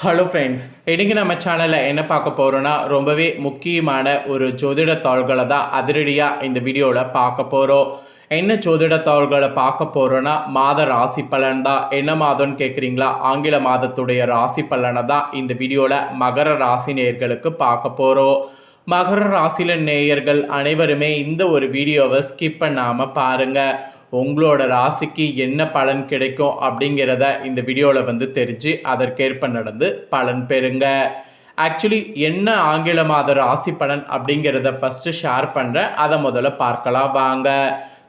Hello friends இன்றைக்கி நம்ம சேனலில் என்ன பார்க்க போகிறோன்னா ரொம்பவே முக்கியமான ஒரு ஜோதிட தாள்களை தான் அதிரடியாக இந்த வீடியோவில் பார்க்க போகிறோம் என்ன ஜோதிட தாள்களை பார்க்க போகிறோன்னா மாத ராசி பலன் தான். என்ன மாதம்னு கேட்குறீங்களா ஆங்கில மாதத்துடைய ராசி பலனை தான் இந்த வீடியோவில் மகர ராசி நேயர்களுக்கு பார்க்க போகிறோம் மகர ராசியில நேயர்கள் அனைவருமே இந்த ஒரு வீடியோவை ஸ்கிப் பண்ணாமல் பாருங்கள் உங்களோட ராசிக்கு என்ன பலன் கிடைக்கும் அப்படிங்கிறத இந்த வீடியோவில் வந்து தெரிஞ்சு அதற்கேற்ப நடந்து பலன் பெறுங்க. ஆக்சுவலி என்ன ஆங்கில மாத ராசி பலன் அப்படிங்கிறத ஃபஸ்ட்டு ஷேர் பண்ணுறேன் அதை முதல்ல பார்க்கலாம் வாங்க.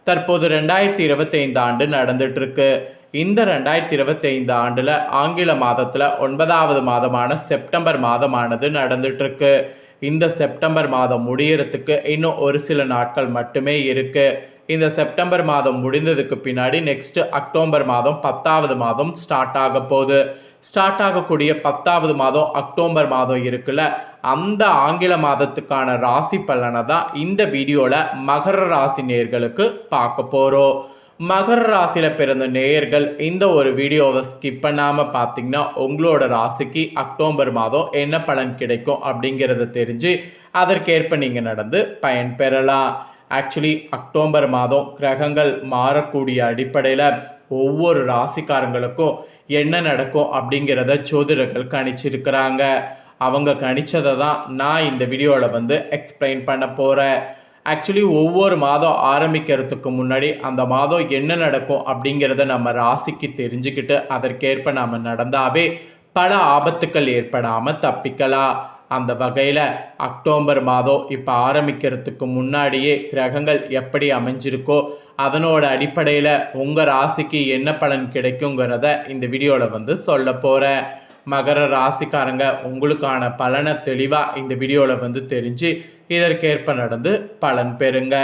தற்போது ரெண்டாயிரத்தி இருபத்தைந்து ஆண்டு நடந்துட்டுருக்கு. இந்த ரெண்டாயிரத்தி இருபத்தைந்து ஆண்டில் ஆங்கில மாதத்தில் ஒன்பதாவது மாதமான செப்டம்பர் மாதமானது நடந்துட்டுருக்கு. இந்த செப்டம்பர் மாதம் முடியறதுக்கு இன்னும் ஒரு சில நாட்கள் மட்டுமே இருக்குது இந்த செப்டம்பர் மாதம் முடிந்ததுக்கு பின்னாடி நெக்ஸ்ட் அக்டோபர் மாதம் பத்தாவது மாதம் ஸ்டார்ட் ஆக போகுது. ஸ்டார்ட் ஆகக்கூடிய பத்தாவது மாதம் அக்டோபர் மாதம் இருக்குல்ல அந்த ஆங்கில மாதத்துக்கான ராசி பலனை தான் இந்த வீடியோவில் மகர ராசி நேர்களுக்கு பார்க்க போகிறோம் மகர ராசியில் பிறந்த நேயர்கள் இந்த ஒரு வீடியோவை ஸ்கிப் பண்ணாமல் பார்த்தீங்கன்னா உங்களோட ராசிக்கு அக்டோபர் மாதம் என்ன பலன் கிடைக்கும் அப்படிங்கிறத தெரிஞ்சு அதற்கேற்ப நீங்கள் நடந்து பயன் பெறலாம் ஆக்சுவலி அக்டோபர் மாதம் கிரகங்கள் மாறக்கூடிய அடிப்படையில் ஒவ்வொரு ராசிக்காரங்களுக்கும் என்ன நடக்கும் அப்படிங்கிறத ஜோதிடர்கள் கணிச்சிருக்கிறாங்க. அவங்க கணிச்சதை தான் நான் இந்த வீடியோவில் வந்து எக்ஸ்பிளைன் பண்ண போகிறேன் ஆக்சுவலி ஒவ்வொரு மாதம் ஆரம்பிக்கிறதுக்கு முன்னாடி அந்த மாதம் என்ன நடக்கும் அப்படிங்கிறத நம்ம ராசிக்கு தெரிஞ்சுக்கிட்டு அதற்கேற்ப நாம் நடந்தாவே பல ஆபத்துக்கள் ஏற்படாமல் தப்பிக்கலாம். அந்த வகையில் அக்டோபர் மாதம் இப்போ ஆரம்பிக்கிறதுக்கு முன்னாடியே கிரகங்கள் எப்படி அமைஞ்சிருக்கோ அதனோட அடிப்படையில் உங்கள் ராசிக்கு என்ன பலன் கிடைக்குங்கிறத இந்த வீடியோவில் வந்து சொல்ல போகிறேன் மகர ராசிக்காரங்க உங்களுக்கான பலனை தெளிவாக இந்த வீடியோவில் வந்து தெரிஞ்சு இதற்கேற்ப நடந்து பலன் பெறுங்க.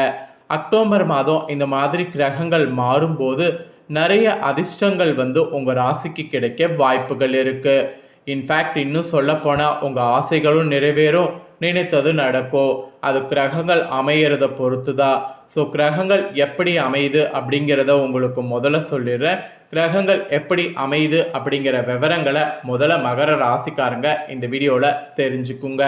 அக்டோபர் மாதம் இந்த மாதிரி கிரகங்கள் மாறும்போது நிறைய அதிர்ஷ்டங்கள் வந்து உங்கள் ராசிக்கு கிடைக்க வாய்ப்புகள் இருக்குது இன்ஃபேக்ட் இன்னும் சொல்லப்போனால் உங்கள் ஆசைகளும் நிறைவேறும். நினைத்தது நடக்கும் அது கிரகங்கள் அமையிறத பொறுத்து தான் ஸோ கிரகங்கள் எப்படி அமையுது அப்படிங்கிறத உங்களுக்கு முதல்ல சொல்லிடுறேன். கிரகங்கள் எப்படி அமையுது அப்படிங்கிற விவரங்களை முதல்ல மகர ராசிக்காரங்க இந்த வீடியோவில் தெரிஞ்சுக்குங்க.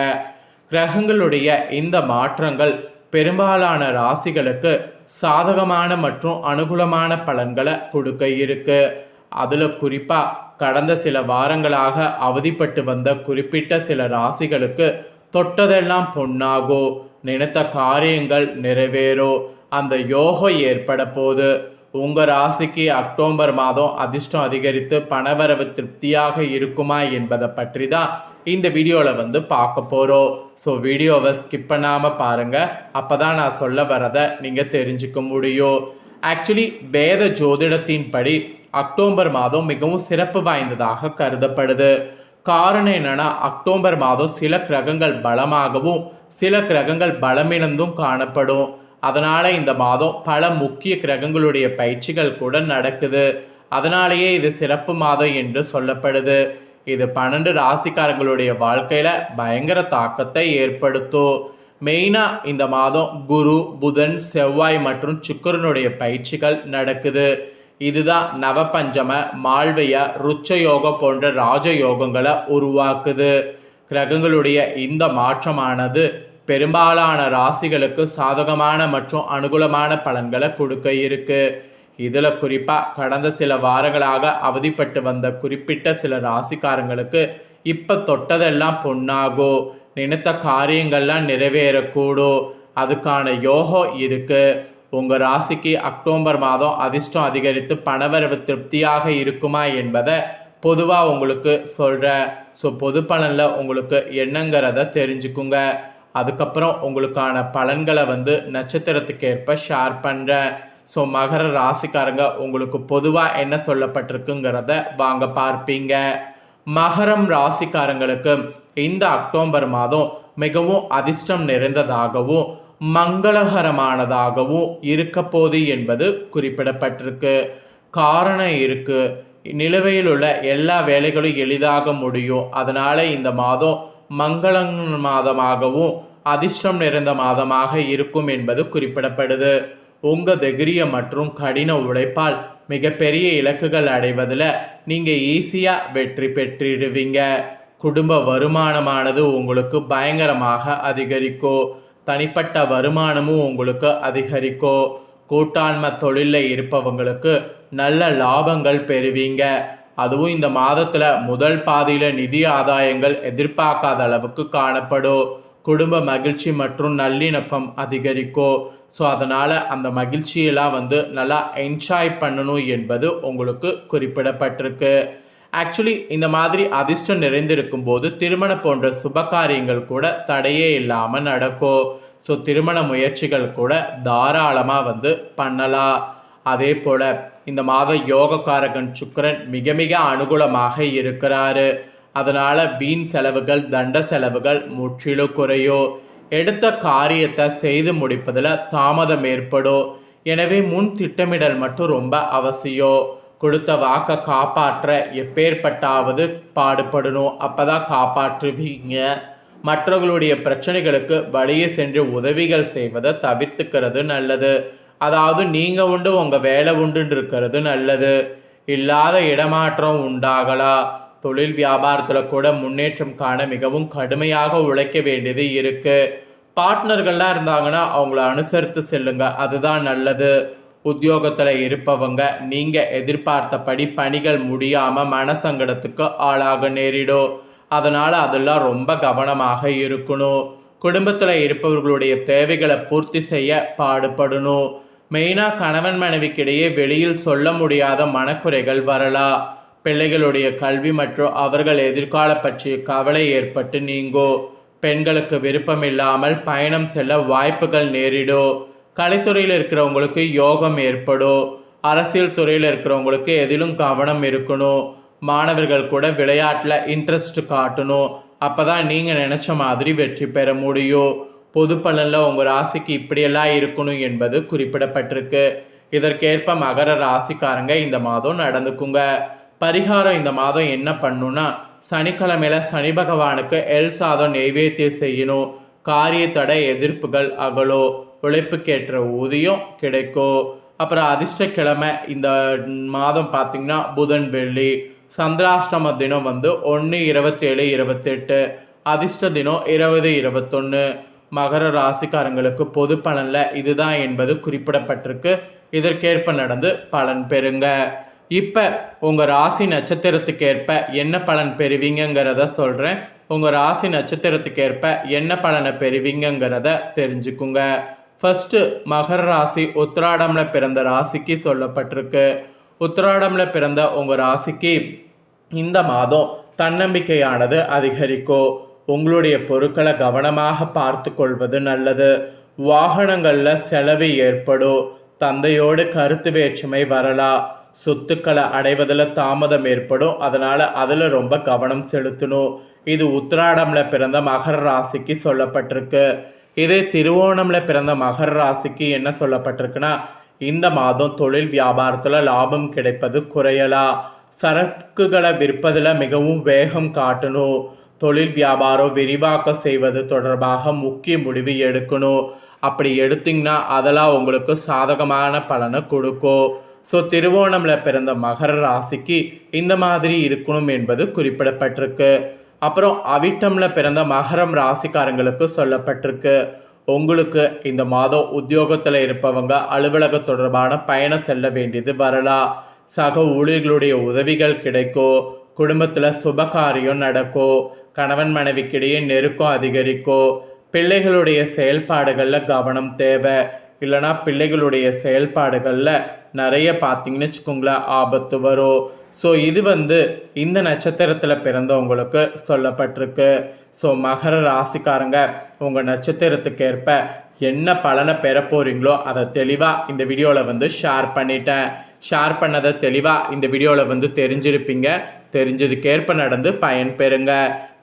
கிரகங்களுடைய இந்த மாற்றங்கள் பெரும்பாலான ராசிகளுக்கு சாதகமான மற்றும் அனுகூலமான பலன்களை கொடுக்க இருக்குது அதில் குறிப்பாக கடந்த சில வாரங்களாக அவதிப்பட்டு வந்த குறிப்பிட்ட சில ராசிகளுக்கு தொட்டதெல்லாம் பொன்னாகோ. நினைத்த காரியங்கள் நிறைவேறோ. அந்த யோகம் ஏற்பட போது உங்கள் ராசிக்கு அக்டோபர் மாதம் அதிர்ஷ்டம் அதிகரித்து பணவரவு திருப்தியாக இருக்குமா என்பதை பற்றி தான் இந்த வீடியோவில் வந்து பார்க்க போகிறோம் ஸோ வீடியோவை ஸ்கிப் பண்ணாமல் பாருங்கள் அப்போ தான் நான் சொல்ல வரதை நீங்கள் தெரிஞ்சுக்க முடியும். ஆக்சுவலி வேத ஜோதிடத்தின்படி அக்டோபர் மாதம் மிகவும் சிறப்பு வாய்ந்ததாக கருதப்படுது. காரணம் என்னன்னா அக்டோபர் மாதம் சில கிரகங்கள் பலமாகவும் சில கிரகங்கள் பலமிழந்தும் காணப்படும். அதனால இந்த மாதம் பல முக்கிய கிரகங்களுடைய பயிற்சிகள் கூட நடக்குது. அதனாலேயே இது சிறப்பு மாதம் என்று சொல்லப்படுது. இது பன்னெண்டு ராசிக்காரங்களுடைய வாழ்க்கையில பயங்கர தாக்கத்தை ஏற்படுத்தும். மெயினாக இந்த மாதம் குரு புதன் செவ்வாய் மற்றும் சுக்கரனுடைய பயிற்சிகள் நடக்குது. இதுதான் நவபஞ்சம மால்வய ருச்சயோகம் போன்ற ராஜயோகங்களை உருவாக்குது. கிரகங்களுடைய இந்த மாற்றமானது பெரும்பாலான ராசிகளுக்கு சாதகமான மற்றும் அனுகூலமான பலன்களை கொடுக்க இருக்கு. இதில் குறிப்பாக கடந்த சில வாரங்களாக அவதிப்பட்டு வந்த குறிப்பிட்ட சில ராசிக்காரங்களுக்கு இப்போ தொட்டதெல்லாம் பொண்ணாகும் நினைத்த காரியங்கள்லாம் நிறைவேறக்கூடும் அதுக்கான யோகம் இருக்குது உங்கள் ராசிக்கு அக்டோபர் மாதம் அதிர்ஷ்டம் அதிகரித்து பணவரவு திருப்தியாக இருக்குமா என்பதை பொதுவாக உங்களுக்கு சொல்கிறேன் ஸோ பொது பலனில் உங்களுக்கு என்னங்கிறத தெரிஞ்சுக்குங்க. அதுக்கப்புறம் உங்களுக்கான பலன்களை வந்து நட்சத்திரத்துக்கு ஏற்ப ஷேர் பண்ணுறேன் ஸோ மகர ராசிக்காரங்க உங்களுக்கு பொதுவாக என்ன சொல்லப்பட்டிருக்குங்கிறத வாங்க பார்ப்பீங்க. மகரம் ராசிக்காரங்களுக்கு இந்த அக்டோபர் மாதம் மிகவும் அதிர்ஷ்டம் நிறைந்ததாகவும் மங்களகரமானதாகவும் இருக்கப்போகுது என்பது குறிப்பிடப்பட்டிருக்கு. காரணம் இருக்குது நிலுவையில் உள்ள எல்லா வேலைகளும் எளிதாக முடியும். அதனால் இந்த மாதம் மங்கள மாதமாகவும் அதிர்ஷ்டம் நிறைந்த மாதமாக இருக்கும் என்பது குறிப்பிடப்படுது. உங்கள் திகிரிய மற்றும் கடின உழைப்பால் மிகப்பெரிய இலக்குகள் அடைவதில் நீங்கள் ஈஸியாக வெற்றி பெற்றிடுவீங்க. குடும்ப வருமானமானது உங்களுக்கு பயங்கரமாக அதிகரிக்கும். தனிப்பட்ட வருமானமும் உங்களுக்கு அதிகரிக்கும் கூட்டாண்மை தொழிலில் இருப்பவங்களுக்கு நல்ல லாபங்கள் பெறுவீங்க. அதுவும் இந்த மாதத்தில் முதல் பாதியில் நிதி ஆதாயங்கள் எதிர்பார்க்காத அளவுக்கு காணப்படும் குடும்ப மகிழ்ச்சி மற்றும் நல்லிணக்கம் அதிகரிக்கும் ஸோ அதனால் அந்த மகிழ்ச்சியெல்லாம் வந்து நல்லா என்ஜாய் பண்ணணும் என்பது உங்களுக்கு குறிப்பிடப்பட்டிருக்கு. ஆக்சுவலி இந்த மாதிரி அதிர்ஷ்டம் நிறைந்திருக்கும் போது திருமணம் போன்ற சுபகாரியங்கள் கூட தடையே இல்லாமல் நடக்கும் ஸோ திருமண முயற்சிகள் கூட தாராளமாக வந்து பண்ணலாம் அதே போல் இந்த மாத யோகக்காரகன் சுக்கரன் மிக மிக அனுகூலமாக இருக்கிறாரு. அதனால் வீண் செலவுகள் தண்ட செலவுகள் முற்றிலும் குறையும் எடுத்த காரியத்தை செய்து முடிப்பதில் தாமதம் ஏற்படும். எனவே முன் திட்டமிடல் மட்டும் ரொம்ப அவசியம். கொடுத்த வாக்கை காப்பாற்ற எப்பேற்பட்டாவது பாடுபடணும். அப்பதான் காப்பாற்றுவீங்க. மற்றவர்களுடைய பிரச்சனைகளுக்கு வழியே சென்று உதவிகள் செய்வதை தவிர்த்துக்கிறது நல்லது. அதாவது நீங்கள் உண்டு உங்கள் வேலை உண்டுன்னு இருக்கிறது நல்லது. இல்லாத இடமாற்றம் உண்டாகலாம் தொழில் வியாபாரத்தில் கூட முன்னேற்றம் காண மிகவும் கடுமையாக உழைக்க வேண்டியது இருக்குது பார்ட்னர்கள்லாம் இருந்தாங்கன்னா அவங்கள அனுசரித்து செல்லுங்க. அதுதான் நல்லது. உத்தியோகத்தில் இருப்பவங்க நீங்கள் எதிர்பார்த்தபடி பணிகள் முடியாமல் மனசங்கடத்துக்கு ஆளாக நேரிடும் அதனால் அதெல்லாம் ரொம்ப கவனமாக இருக்கணும். குடும்பத்தில் இருப்பவர்களுடைய தேவைகளை பூர்த்தி செய்ய பாடுபடணும். மெயினாக கணவன் மனைவிக்கிடையே வெளியில் சொல்ல முடியாத மனக்குறைகள் வரலாம். பிள்ளைகளுடைய கல்வி மற்றும் அவர்கள் எதிர்கால பற்றிய கவலை ஏற்பட்டு நீங்கோ. பெண்களுக்கு விருப்பமில்லாமல் பயணம் செல்ல வாய்ப்புகள் நேரிடும் கலைத்துறையில் இருக்கிறவங்களுக்கு யோகம் ஏற்படும். அரசியல் துறையில் இருக்கிறவங்களுக்கு எதிலும் கவனம் இருக்கணும். மாணவர்கள் கூட விளையாட்டில் இன்ட்ரெஸ்ட் காட்டணும். அப்போ தான் நீங்கள் நினச்ச மாதிரி வெற்றி பெற முடியும். பொது பலனில் உங்கள் ராசிக்கு இப்படியெல்லாம் இருக்கணும் என்பது குறிப்பிடப்பட்டிருக்கு. இதற்கேற்ப மகர ராசிக்காரங்க இந்த மாதம் நடந்துக்குங்க. பரிகாரம் இந்த மாதம் என்ன பண்ணுன்னா சனிக்கிழமையில் சனி பகவானுக்கு எல் சாதம் நெய்வேத்தியம் செய்யணும். காரிய தடை எதிர்ப்புகள் அகலோ உழைப்புக்கேற்ற ஊதியம் கிடைக்கும் அப்புறம் அதிர்ஷ்டக்கிழமை இந்த மாதம் பார்த்திங்கன்னா புதன் வெள்ளி சந்திராஷ்டம தினம் வந்து ஒன்று இருபத்தேழு இருபத்தெட்டு அதிர்ஷ்ட தினம் இருபது இருபத்தொன்று மகர ராசிக்காரங்களுக்கு பொது பலனில் இதுதான் என்பது குறிப்பிடப்பட்டிருக்கு. இதற்கேற்ப நடந்து பலன் பெறுங்க. இப்போ உங்கள் ராசி நட்சத்திரத்துக்கு ஏற்ப என்ன பலன் பெறுவீங்கிறத சொல்கிறேன் உங்கள் ராசி நட்சத்திரத்துக்கு ஏற்ப என்ன பலனை பெறுவீங்கிறத தெரிஞ்சுக்குங்க. ஃபஸ்ட்டு மகர ராசி உத்திராடம்ல பிறந்த ராசிக்கு சொல்லப்பட்டிருக்கு. உத்திராடம்ல பிறந்த உங்கள் ராசிக்கு இந்த மாதம் தன்னம்பிக்கையானது அதிகரிக்கும். உங்களுடைய பொருட்களை கவனமாக பார்த்து கொள்வது நல்லது. வாகனங்களில் செலவு ஏற்படும். தந்தையோடு கருத்து வேற்றுமை வரலாம். சொத்துக்களை அடைவதில் தாமதம் ஏற்படும். அதனால் அதில் ரொம்ப கவனம் செலுத்தணும். இது உத்திராடம்ல பிறந்த மகர ராசிக்கு சொல்லப்பட்டிருக்கு. இதே திருவோணம்ல பிறந்த மகர ராசிக்கு என்ன சொல்லப்பட்டிருக்குன்னா இந்த மாதம் தொழில் வியாபாரத்தில் லாபம் கிடைப்பது குறையலாம் சரக்குகளை விற்பதில் மிகவும் வேகம் காட்டணும் தொழில் வியாபாரம் விரிவாக்கம் செய்வது தொடர்பாக முக்கிய முடிவு எடுக்கணும் அப்படி எடுத்தீங்கன்னா அதெல்லாம் உங்களுக்கு சாதகமான பலனை கொடுக்கும் ஸோ திருவோணம்ல பிறந்த மகர ராசிக்கு இந்த மாதிரி இருக்கணும் என்பது குறிப்பிடப்பட்டிருக்கு. அப்புறம் அவிட்டம்ல பிறந்த மகரம் ராசிக்காரங்களுக்கு சொல்லப்பட்டிருக்கு. உங்களுக்கு இந்த மாதம் உத்தியோகத்தில் இருப்பவங்க அலுவலக தொடர்பான பயணம் செல்ல வேண்டியது வரலாம் சக ஊழியர்களுடைய உதவிகள் கிடைக்கும் குடும்பத்தில் சுபகாரியம் நடக்கும் கணவன் மனைவிக்கிடையே நெருக்கம் அதிகரிக்கும் பிள்ளைகளுடைய செயல்பாடுகளில் கவனம் தேவை. இல்லைனா பிள்ளைகளுடைய செயல்பாடுகளில் நிறைய பார்த்தீங்கன்னு வச்சுக்கோங்களேன் ஆபத்து வரும். ஸோ இது வந்து இந்த நட்சத்திரத்தில் பிறந்தவங்களுக்கு சொல்லப்பட்டிருக்கு. ஸோ மகர ராசிக்காரங்க உங்கள் நட்சத்திரத்துக்கு ஏற்ப என்ன பலனை பெற போகிறீங்களோ அதை தெளிவாக இந்த வீடியோவில் வந்து ஷேர் பண்ணிட்டேன். ஷேர் பண்ணதை தெளிவாக இந்த வீடியோவில் வந்து தெரிஞ்சிருப்பீங்க. தெரிஞ்சதுக்கேற்ப நடந்து பயன் பெறுங்க.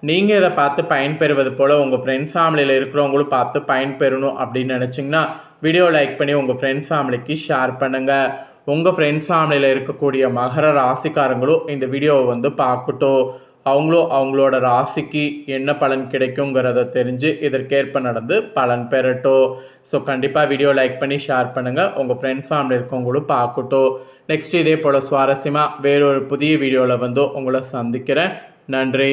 நீங்கள் இதை பார்த்து பயன்பெறுவது போல் உங்கள் ஃப்ரெண்ட்ஸ் ஃபேமிலியில் இருக்கிறவங்களும் பார்த்து பயன்பெறணும் அப்படின்னு நினச்சிங்கன்னா வீடியோ லைக் பண்ணி உங்கள் ஃப்ரெண்ட்ஸ் ஃபேமிலிக்கு ஷேர் பண்ணுங்கள் உங்கள் ஃப்ரெண்ட்ஸ் ஃபேமிலியில் இருக்கக்கூடிய மகர ராசிக்காரங்களும் இந்த வீடியோவை வந்து பார்க்கட்டும். அவங்களும் அவங்களோட ராசிக்கு என்ன பலன் கிடைக்குங்கிறத தெரிஞ்சு இதற்கேற்ப நடந்து பலன் பெறட்டும். ஸோ கண்டிப்பாக வீடியோ லைக் பண்ணி ஷேர் பண்ணுங்கள் உங்கள் ஃப்ரெண்ட்ஸ் ஃபேமிலி இருக்கவங்களும் பார்க்கட்டும். நெக்ஸ்ட் இதே போல் சுவாரஸ்யமாக வேறொரு புதிய வீடியோவில் வந்து உங்களை சந்திக்கிறேன். நன்றி.